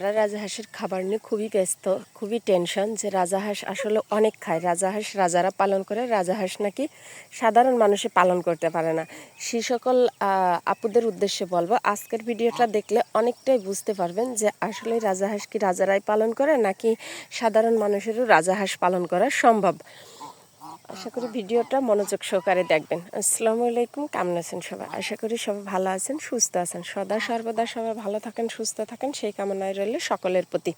রাজাহাঁসের খাবার নিয়ে খুবই ব্যস্ত, খুবই টেনশন যে রাজাহাঁস আসলে অনেক খায়। রাজাহাঁস রাজারা পালন করে রাজাহাঁস নাকি সাধারণ মানুষে পালন করতে পারে না। সেই সকল আপুদের উদ্দেশ্যে বলব, আজকের ভিডিওটা দেখলে অনেকটাই বুঝতে পারবেন যে আসলে রাজাহাঁস কি রাজারাই পালন করে নাকি সাধারণ মানুষেরও রাজাহাঁস পালন করা সম্ভব। আশা করি ভিডিওটা মনোযোগ সহকারে দেখবেন। আসসালামু আলাইকুম, কেমন আছেন সবাই? আশা করি সবাই ভালো আছেন, সুস্থ আছেন। সদা সর্বদা সবাই ভালো থাকেন, সুস্থ থাকেন, সেই কামনায় রইল সকলের প্রতি।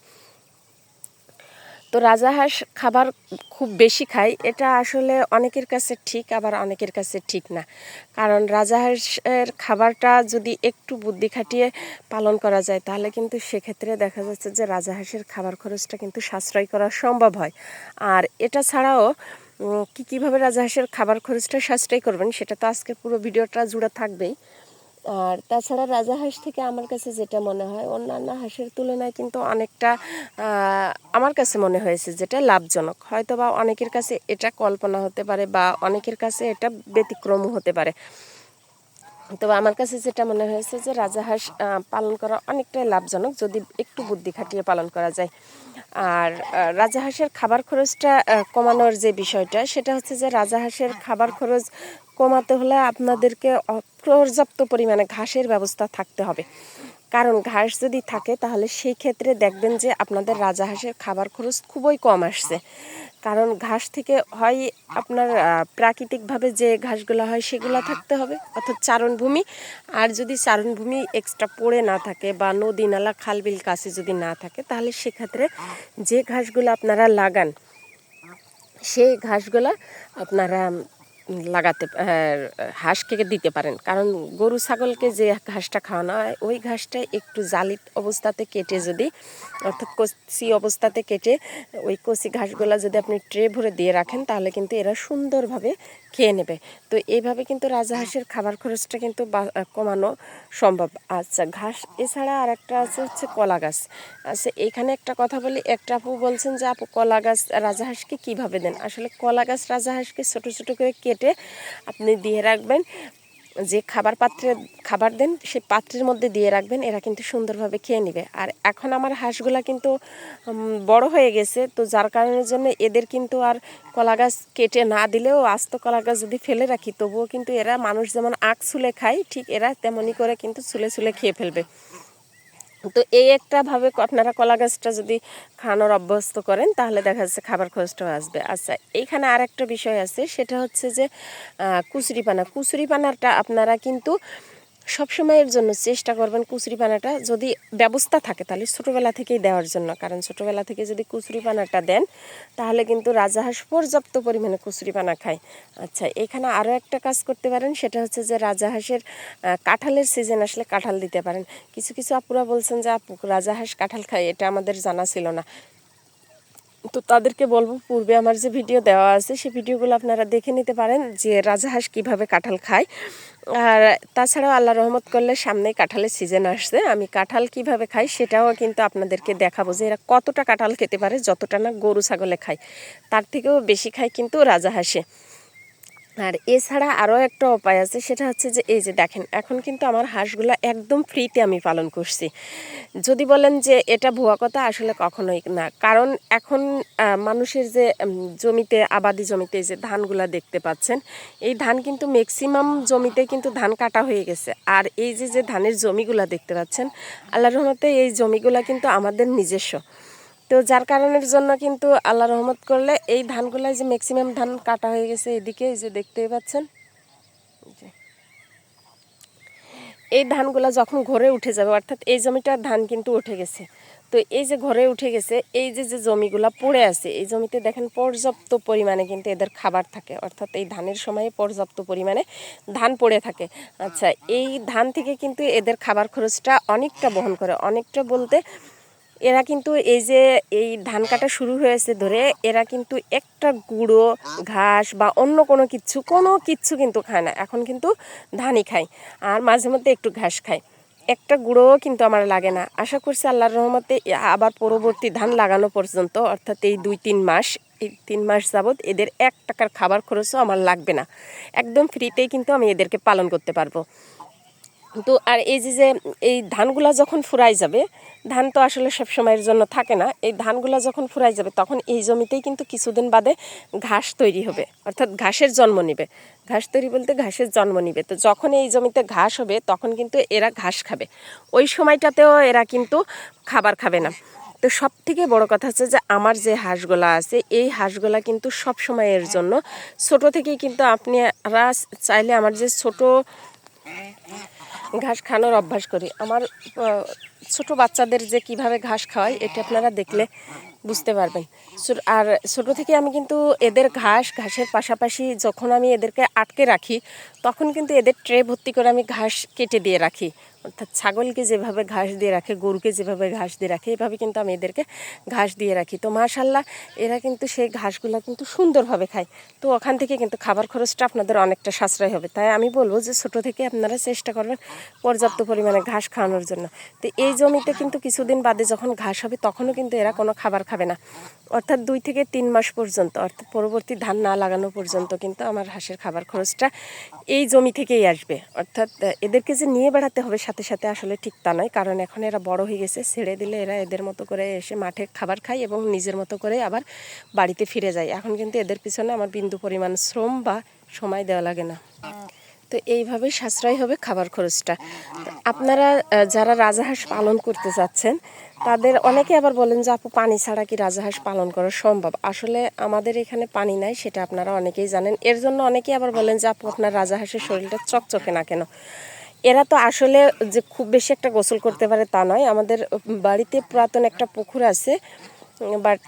তো রাজাহাঁস খাবার খুব বেশি খায়, এটা আসলে অনেকের কাছে ঠিক, আবার অনেকের কাছে ঠিক না। কারণ রাজাহাঁসের খাবারটা যদি একটু বুদ্ধি খাটিয়ে পালন করা যায়, তাহলে কিন্তু সেক্ষেত্রে দেখা যাচ্ছে যে রাজা হাঁসের খাবার খরচটা কিন্তু সাশ্রয় করা সম্ভব হয়। আর এটা ছাড়াও কি, কীভাবে রাজাহাঁসের খাবার খরচটা সাশ্রয় করবেন সেটা তো আজকের পুরো ভিডিওটা জুড়ে থাকবেই। আর তাছাড়া রাজাহাঁস থেকে আমার কাছে যেটা মনে হয়, অন্যান্য হাঁসের তুলনায় কিন্তু অনেকটা আমার কাছে মনে হয়েছে যেটা লাভজনক। হয়তো বা অনেকের কাছে এটা কল্পনা হতে পারে বা অনেকের কাছে এটা ব্যতিক্রম হতে পারে। তবে আমার কাছে যেটা মনে হয়েছে যে রাজাহাঁস পালন করা অনেকটাই লাভজনক যদি একটু বুদ্ধি খাটিয়ে পালন করা যায়। আর রাজা রাজাহাঁসের খাবার খরচটা কমানোর যে বিষয়টা, সেটা হচ্ছে যে রাজাহাঁসের খাবার খরচ কমাতে হলে আপনাদেরকে পর্যাপ্ত পরিমাণে ঘাসের ব্যবস্থা থাকতে হবে। কারণ ঘাস যদি থাকে, তাহলে সেই ক্ষেত্রে দেখবেন যে আপনাদের রাজাহাঁসের খাবার খরচ খুবই কম আসছে। কারণ ঘাস থেকে হয় আপনার প্রাকৃতিকভাবে যে ঘাসগুলো হয়, সেগুলো থাকতে হবে, অর্থাৎ চারণভূমি। আর যদি চারণভূমি এক্সট্রা পড়ে না থাকে বা নদী নালা খাল বিল কাছে যদি না থাকে, তাহলে সেক্ষেত্রে যে ঘাসগুলো আপনারা লাগান, সেই ঘাসগুলা আপনারা লাগাতে হাঁসকে দিতে পারেন। কারণ গরু ছাগলকে যে ঘাসটা খাওয়ানো হয়, ওই ঘাসটা একটু জালিত অবস্থাতে কেটে যদি, অর্থাৎ কচি অবস্থাতে কেটে ওই কচি ঘাসগুলা যদি আপনি ট্রে ভরে দিয়ে রাখেন, তাহলে কিন্তু এরা সুন্দরভাবে খেয়ে নেবে। তো এইভাবে কিন্তু রাজাহাঁসের খাবার খরচটা কিন্তু কমানো সম্ভব। আচ্ছা ঘাস এছাড়া আর একটা আছে হচ্ছে কলা গাছ। আচ্ছা এখানে একটা কথা বলি একটা আপু বলছেন যে আপু কলা গাছ রাজাহাঁসকে কীভাবে দেন? আসলে কলা গাছ রাজাহাঁসকে ছোটো ছোটো করে কেটে আপনি দিয়ে রাখবেন। যে খাবার পাত্রে, খাবার দেন, সে পাত্রের মধ্যে দিয়ে রাখবেন, এরা কিন্তু সুন্দরভাবে খেয়ে নেবে। আর এখন আমার হাঁসগুলা কিন্তু বড় হয়ে গেছে, তো যার কারণের জন্য এদের কিন্তু আর কলা গাছ কেটে না দিলেও আস্ত কলা গাছ যদি ফেলে রাখি, তবুও কিন্তু এরা মানুষ যেমন আখ ছুলে খায়, ঠিক এরা তেমনই করে কিন্তু ছুলে ছুলে খেয়ে ফেলবে। তো এই একটাভাবে আপনারা কলা গাছটা যদি খানোর অভ্যস্ত করেন, তাহলে দেখা যাচ্ছে খাবার খরচটাও আসবে। আচ্ছা এইখানে আর একটা বিষয় আছে, সেটা হচ্ছে যে কুচুরি পানা কুচুরিপানা। কুচুরিপানাটা আপনারা কিন্তু সবসময়ের জন্য চেষ্টা করবেন কুচুরিপানাটা যদি ব্যবস্থা থাকে তাহলে ছোটোবেলা থেকেই দেওয়ার জন্য। কারণ ছোটোবেলা থেকে যদি কুচুরিপানাটা দেন, তাহলে কিন্তু রাজাহাঁস পর্যাপ্ত পরিমাণে কুচুরিপানা খায়। আচ্ছা এখানে আরও একটা কাজ করতে পারেন, সেটা হচ্ছে যে রাজাহাঁসের কাঁঠালের সিজন আসলে কাঁঠাল দিতে পারেন। কিছু কিছু আপুরা বলছেন যে আপু রাজাহাঁস কাঁঠাল খায়, এটা আমাদের জানা ছিল না। তো তাদেরকে বলব, পূর্বে আমার যে ভিডিও দেওয়া আছে সেই ভিডিওগুলো আপনারা দেখে নিতে পারেন যে রাজাহাঁস কীভাবে কাঁঠাল খায়। আর তাছাড়াও আল্লাহ রহমত করলে সামনেই কাঁঠালের সিজন আসছে, আমি কাঁঠাল কীভাবে খাই সেটাও কিন্তু আপনাদেরকে দেখাবো যে এরা কতটা কাঁঠাল খেতে পারে, যতটা না গরু ছাগলে খায়। তার থেকেও বেশি খায় কিন্তু রাজাহাঁসে আর এছাড়া আরও একটা উপায় আছে, সেটা হচ্ছে যে, এই যে দেখেন, এখন কিন্তু আমার হাঁসগুলো একদম ফ্রিতে আমি পালন করছি। যদি বলেন যে, এটা ভুয়া কথা, আসলে কখনোই না। কারণ এখন মানুষের যে জমিতে, আবাদি জমিতে যে ধানগুলা দেখতে পাচ্ছেন, এই ধান কিন্তু ম্যাক্সিমাম জমিতে কিন্তু ধান কাটা হয়ে গেছে। আর এই যে যে ধানের জমিগুলা দেখতে পাচ্ছেন আল্লাহ রহমতে এই জমিগুলা কিন্তু আমাদের নিজস্ব। তো যার কারণের জন্য কিন্তু আল্লাহ রহমত করলে এই ধানগুলাই যে ম্যাক্সিমাম ধান কাটা হয়ে গেছে এদিকে, এই যে দেখতেই পাচ্ছেন। এই। ধানগুলা যখন ঘরে উঠে যাবে, অর্থাৎ এই জমিটার ধান কিন্তু উঠে গেছে। তো এই যে ঘরে উঠে গেছে, এই যে যে জমিগুলা পড়ে আছে, এই জমিতে দেখেন পর্যাপ্ত পরিমাণে কিন্তু এদের খাবার থাকে। অর্থাৎ এই ধানের সময়ে পর্যাপ্ত পরিমাণে ধান পড়ে থাকে। আচ্ছা এই ধান থেকে কিন্তু এদের খাবার খরচটা অনেকটা বহন করে। অনেকটা বলতে এরা কিন্তু এই যে এই ধান কাটা শুরু হয়েছে ধরে, এরা কিন্তু একটা গুঁড়ো, ঘাস বা অন্য কোনো কিছু, কোনো কিচ্ছু কিন্তু খায় না। এখন কিন্তু ধানই খায় আর মাঝে মধ্যে একটু ঘাস খায়। একটা গুঁড়োও কিন্তু আমার লাগে না। আশা করছি আল্লাহর রহমতে আবার পরবর্তী ধান লাগানো পর্যন্ত, অর্থাৎ এই দুই তিন মাস, এই তিন মাস যাবৎ এদের এক টাকার খাবার খরচও আমার লাগবে না। একদম ফ্রিতেই কিন্তু আমি এদেরকে পালন করতে পারব। তো আর এই যে যে এই ধানগুলা যখন ফুরাই যাবে, ধান তো আসলে সব সময়ের জন্য থাকে না। এই ধানগুলা যখন ফুরাই যাবে, তখন এই জমিতেই কিন্তু কিছুদিন বাদে ঘাস তৈরি হবে। অর্থাৎ ঘাসের জন্ম নেবে। ঘাস তৈরি বলতে ঘাসের জন্ম নিবে। তো যখন এই জমিতে ঘাস হবে, তখন কিন্তু এরা ঘাস খাবে। ওই সময়টাতেও এরা কিন্তু খাবার খাবে না। তো সব থেকে বড় কথা হচ্ছে যে, আমার যে হাঁসগুলা আছে, এই হাঁসগুলা কিন্তু সব সময়ের জন্য ছোট থেকেই কিন্তু আপনারা চাইলে আমার যে ছোট ঘাস খাওয়ানোর অভ্যাস করি। আমার ছোট বাচ্চাদের যে কীভাবে ঘাস খাওয়াই, এটা আপনারা দেখলে বুঝতে পারবেন। আর ছোট থেকে আমি কিন্তু এদের ঘাস, ঘাসের পাশাপাশি যখন আমি এদেরকে আটকে রাখি, তখন কিন্তু এদের ট্রে ভর্তি করে আমি ঘাস কেটে দিয়ে রাখি। অর্থাৎ ছাগলকে যেভাবে ঘাস দিয়ে রাখে, গরুকে যেভাবে ঘাস দিয়ে রাখে, এভাবে কিন্তু আমি এদেরকে ঘাস দিয়ে রাখি। তো মাশাল্লাহ এরা কিন্তু সেই ঘাসগুলো কিন্তু সুন্দরভাবে খায়। তো ওখান থেকে কিন্তু খাবার খরচটা আপনাদের অনেকটা সাশ্রয় হবে। তাই আমি বলব যে ছোট থেকে আপনারা চেষ্টা করবেন পর্যাপ্ত পরিমাণে ঘাস খাওয়ানোর জন্য। তো এই জমিতে কিন্তু কিছুদিন বাদে যখন ঘাস হবে, তখনও কিন্তু এরা কোনো খাবার খাবে না। অর্থাৎ দুই থেকে তিন মাস পর্যন্ত, অর্থাৎ পরবর্তী ধান না লাগানো পর্যন্ত কিন্তু আমার হাঁসের খাবার খরচটা এই জমি থেকেই আসবে। অর্থাৎ এদেরকে যে নিয়ে বেড়াতে হবে সাথে সাথে আসলে ঠিক তা নয়। কারণ এখন এরা বড় হয়ে গেছে, ছেড়ে দিলে এরা এদের মতো করে এসে মাঠে খাবার খায় এবং নিজের মতো করে আবার বাড়িতে ফিরে যায়। এখন কিন্তু এদের পিছনে আমার বিন্দু পরিমাণ শ্রম বা সময় দেওয়া লাগে না। তো এইভাবে সাশ্রয় হবে খাবার খরচটা। আপনারা যারা রাজাহাঁস পালন করতে চাচ্ছেন, তাদের অনেকে আবার বলেন যে, আপু, পানি ছাড়া কি রাজাহাঁস পালন করা সম্ভব? আসলে আমাদের এখানে পানি নাই, সেটা আপনারা অনেকেই জানেন। এর জন্য অনেকেই আবার বলেন যে, আপু, আপনার রাজাহাঁসের শরীরটা চকচকে না কেন? এরা তো আসলে যে খুব বেশি একটা গোসল করতে পারে তা নয়। আমাদের বাড়িতে পুরাতন একটা পুকুর আছে, বাট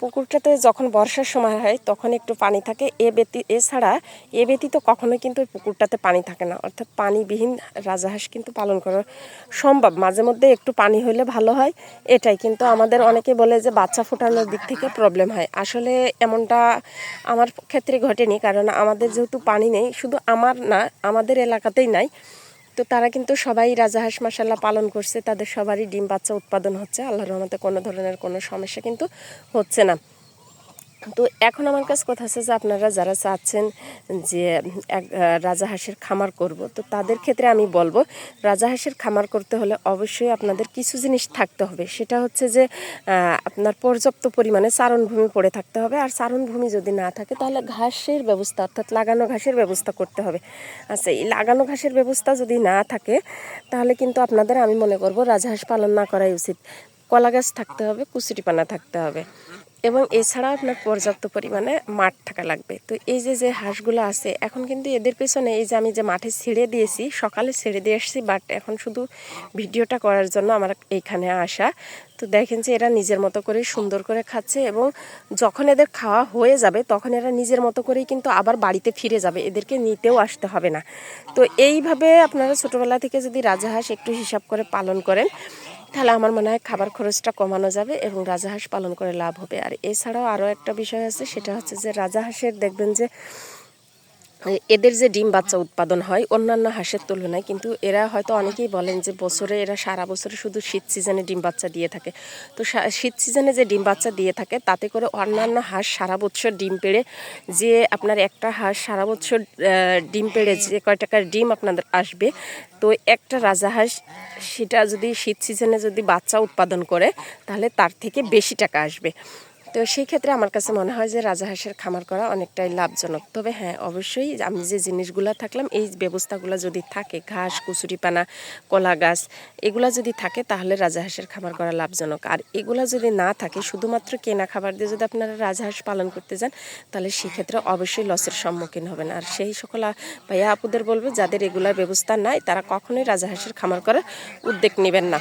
পুকুরটাতে যখন বর্ষার সময় হয় তখন একটু পানি থাকে। এ ব্যতী, এছাড়া এ ব্যতীত কখনোই কিন্তু পুকুরটাতে পানি থাকে না। অর্থাৎ পানিবিহীন রাজাহাঁস কিন্তু পালন করা সম্ভব। মাঝে মধ্যে একটু পানি হলে ভালো হয়, এটাই। কিন্তু আমাদের অনেকে বলে যে বাচ্চা ফোটানোর দিক থেকে প্রবলেম হয়। আসলে এমনটা আমার ক্ষেত্রে ঘটেনি, কারণ আমাদের যেহেতু পানি নেই, শুধু আমার না, আমাদের এলাকাতেই নাই। তো তারা কিন্তু সবাই রাজা হাঁস মাসাল্লাহ পালন করছে, তাদের সবারই ডিম বাচ্চা উৎপাদন হচ্ছে, আল্লাহর রহমতে কোনো ধরনের কোনো সমস্যা কিন্তু হচ্ছে না। তো এখন আমার কাছে কথা আছে যে আপনারা যারা চাচ্ছেন যে, এক রাজা হাঁসের খামার করব, তো তাদের ক্ষেত্রে আমি বলব, রাজা হাঁসের খামার করতে হলে অবশ্যই আপনাদের কিছু জিনিস থাকতে হবে। সেটা হচ্ছে যে আপনার পর্যাপ্ত পরিমাণে চারণভূমি পড়ে থাকতে হবে। আর চারণভূমি যদি না থাকে, তাহলে ঘাসের ব্যবস্থা, অর্থাৎ লাগানো ঘাসের ব্যবস্থা করতে হবে। আচ্ছা এই লাগানো ঘাসের ব্যবস্থা যদি না থাকে, তাহলে কিন্তু আপনাদের, আমি মনে করব রাজাহাঁস পালন না করাই উচিত। কলা গাছ থাকতে হবে, কুচুরিপানা থাকতে হবে। এবং এছাড়াও আপনার পর্যাপ্ত পরিমাণে মাঠ থাকা লাগবে। তো এই যে যে হাঁসগুলো আছে, এখন কিন্তু এদের পেছনে এই যে আমি যে মাঠে ছেড়ে দিয়েছি, সকালে ছেড়ে দিয়ে এসেছি বাট এখন শুধু ভিডিওটা করার জন্য আমার এইখানে আসা। তো দেখেন যে এরা নিজের মতো করে সুন্দর করে খাচ্ছে এবং যখন এদের খাওয়া হয়ে যাবে, তখন এরা নিজের মতো করেই কিন্তু আবার বাড়িতে ফিরে যাবে, এদেরকে নিতেও আসতে হবে না। তো এইভাবে আপনারা ছোটোবেলা থেকে যদি রাজাহাঁস একটু হিসাব করে পালন করেন তাহলে আমার মনে হয় খাবার খরচটা কমানো যাবে এবং রাজাহাঁস পালন করে লাভ হবে। আর এছাড়াও আরও একটা বিষয় আছে, সেটা হচ্ছে যে রাজাহাঁসের দেখবেন যে এদের যে ডিম বাচ্চা উৎপাদন হয়, অন্যান্য হাঁসের তুলনায় কিন্তু এরা হয়তো অনেকেই বলেন যে বছরে এরা সারা বছরে শুধু শীত সিজনে ডিম বাচ্চা দিয়ে থাকে। তো শীত সিজনে যে ডিম বাচ্চা দিয়ে থাকে, তাতে করে অন্যান্য হাঁস সারা বছর ডিম পেড়ে, যে আপনার একটা হাঁস সারা বছর ডিম পেড়ে যে কয় টাকার ডিম আপনাদের আসবে, তো একটা রাজাহাঁস সেটা যদি শীত সিজনে যদি বাচ্চা উৎপাদন করে, তাহলে তার থেকে বেশি টাকা আসবে। তো সেই ক্ষেত্রে আমার কাছে মনে হয় যে রাজাহাঁসের খামার করা অনেকটাই লাভজনক। তবে হ্যাঁ অবশ্যই আমি যে জিনিসগুলো থাকলাম, এই ব্যবস্থাগুলো যদি থাকে, ঘাস, কুচুরিপানা কলা গাছ এগুলা যদি থাকে, তাহলে রাজাহাঁসের খামার করা লাভজনক। আর এগুলা যদি না থাকে, শুধুমাত্র কেনা খাবার দিয়ে যদি আপনারা রাজাহাঁস পালন করতে যান, তাহলে সেক্ষেত্রে অবশ্যই লসের সম্মুখীন হবেন। আর সেই সকল ভাইয়া আপুদের বলব, যাদের এগুলার ব্যবস্থা নাই, তারা কখনোই রাজাহাঁসের খামার করার উদ্যোগ নেবেন না।